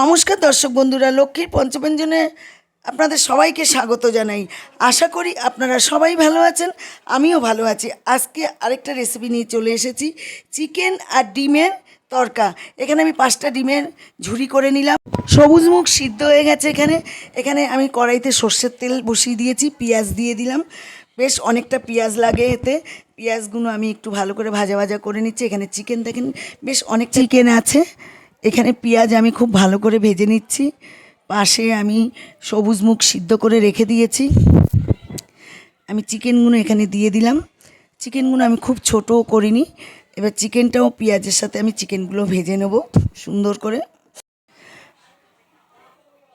নমস্কার দর্শক বন্ধুরা, লক্ষ্মীর পঞ্চব্যঞ্জনে আপনাদের সবাইকে স্বাগত জানাই। আশা করি আপনারা সবাই ভালো আছেন, আমিও ভালো আছি। আজকে আরেকটা রেসিপি নিয়ে চলে এসেছি চিকেন আর ডিমের তরকা। এখানে আমি পাঁচটা ডিমের ঝুরি করে নিলাম। সবুজ মুখ সিদ্ধ হয়ে গেছে এখানে। এখানে আমি কড়াইতে সর্ষের তেল বসিয়ে দিয়েছি, পেঁয়াজ দিয়ে দিলাম। বেশ অনেকটা পেঁয়াজ লাগে এতে। পেঁয়াজগুলো আমি একটু ভালো করে ভাজা ভাজা করে নিচ্ছি। এখানে চিকেন দেখেন, বেশ অনেক চিকেন আছে। এখানে পেঁয়াজ আমি খুব ভালো করে ভেজে নিচ্ছি। পাশে আমি সবুজ মুখ সিদ্ধ করে রেখে দিয়েছি। আমি চিকেনগুলো এখানে দিয়ে দিলাম। চিকেনগুলো আমি খুব ছোটও করিনি। এবার চিকেনটাও পেঁয়াজের সাথে আমি চিকেনগুলো ভেজে নেব সুন্দর করে।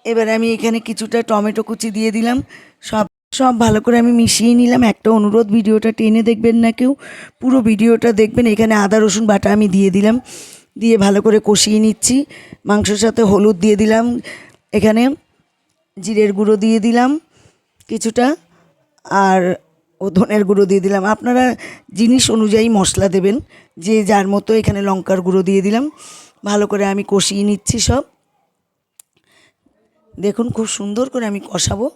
এবার আমি এখানে কিছুটা টমেটো কুচি দিয়ে দিলাম। সব সব ভালো করে আমি মিশিয়ে নিলাম। একটা অনুরোধ, ভিডিওটা টেনে দেখবেন না কেউ। পুরো ভিডিওটা দেখবেন। এখানে আদা, রসুন বাটা আমি দিয়ে দিলাম। দিয়ে ভালো করে কষিয়ে নিচ্ছি। মাংসের সাথে হলুদ দিয়ে দিলাম। এখানে জিরের গুঁড়ো দিয়ে দিলাম কিছুটা আর ও ধনের গুঁড়ো দিয়ে দিলাম। আপনারা জিনিস অনুযায়ী মশলা দেবেন। যে যার মতো এখানে লঙ্কার গুঁড়ো দিয়ে দিলাম। ভালো করে আমি কষিয়ে নিচ্ছি সব। দেখুন খুব সুন্দর করে আমি কষাবো।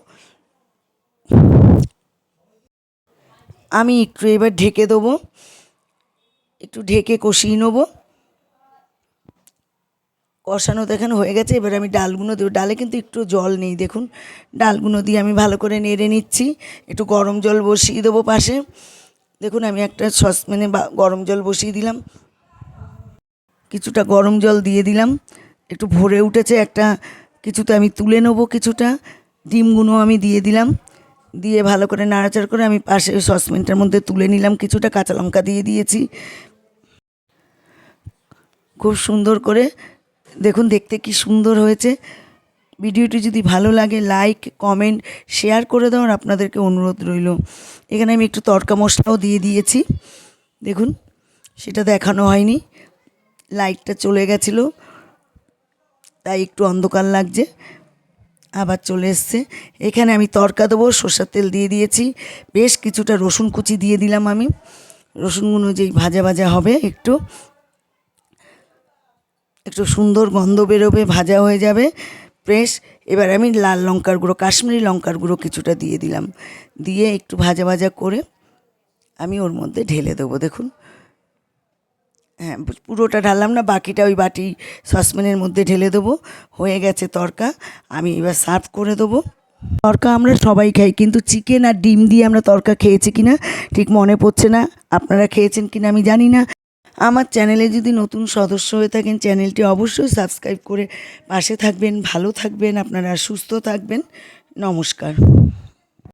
আমি একটু এবার ঢেকে দেবো। একটু ঢেকে কষিয়ে নেব। কষানো দেখানো হয়ে গেছে, এবার আমি ডালগুলো দেবো। ডালে কিন্তু একটু জল নেই, দেখুন। ডালগুলো দিয়ে আমি ভালো করে নেড়ে নিচ্ছি। একটু গরম জল বসিয়ে দেবো পাশে। দেখুন, আমি একটা সসপ্যানে গরম জল বসিয়ে দিলাম। কিছুটা গরম জল দিয়ে দিলাম। একটু ভরে উঠেছে একটা, কিছুটা আমি তুলে নেব কিছুটা। ডিমগুলো আমি দিয়ে দিলাম। দিয়ে ভালো করে নাড়াচাড়া করে আমি পাশে সসপ্যানটার মধ্যে তুলে নিলাম। কিছুটা কাঁচা লঙ্কা দিয়ে দিয়েছি। খুব সুন্দর করে দেখুন, দেখতে কি সুন্দর হয়েছে। ভিডিওটি যদি ভালো লাগে লাইক কমেন্ট শেয়ার করে দেওয়ার আপনাদেরকে অনুরোধ রইল। এখানে আমি একটু তড়কা মশলাও দিয়ে দিয়েছি। দেখুন, সেটা দেখানো হয়নি। লাইটটা চলে গেছিল, তাই একটু অন্ধকার লাগছে। আবার চলে এসছে। এখানে আমি তড়কা দেবো, সর্ষের তেল দিয়ে দিয়েছি। বেশ কিছুটা রসুন কুচি দিয়ে দিলাম আমি। রসুনগুলো যেই ভাজা ভাজা হবে একটু। একটু সুন্দর গন্ধ বেরোবে, ভাজা হয়ে যাবে। ফ্রেশ এবার আমি লাল লঙ্কার গুঁড়ো, কাশ্মীরি লঙ্কার গুঁড়ো কিছুটা দিয়ে দিলাম। দিয়ে একটু ভাজা ভাজা করে আমি ওর মধ্যে ঢেলে দেবো, দেখুন। হ্যাঁ পুরোটা ঢাললাম না, বাকিটা ওই বাটি সসপ্যানের মধ্যে ঢেলে দেবো। হয়ে গেছে তরকা, আমি এবার সার্ভ করে দেবো। তরকা আমরা সবাই খাই, কিন্তু চিকেন আর ডিম দিয়ে আমরা তরকা খেয়েছি কিনা ঠিক মনে পড়ছে না। আপনারা খেয়েছেন কিনা আমি জানি না। আমার চ্যানেলে যদি নতুন সদস্য হয়ে থাকেন, চ্যানেলটি অবশ্যই সাবস্ক্রাইব করে পাশে থাকবেন, ভালো থাকবেন, আপনারা সুস্থ থাকবেন। নমস্কার।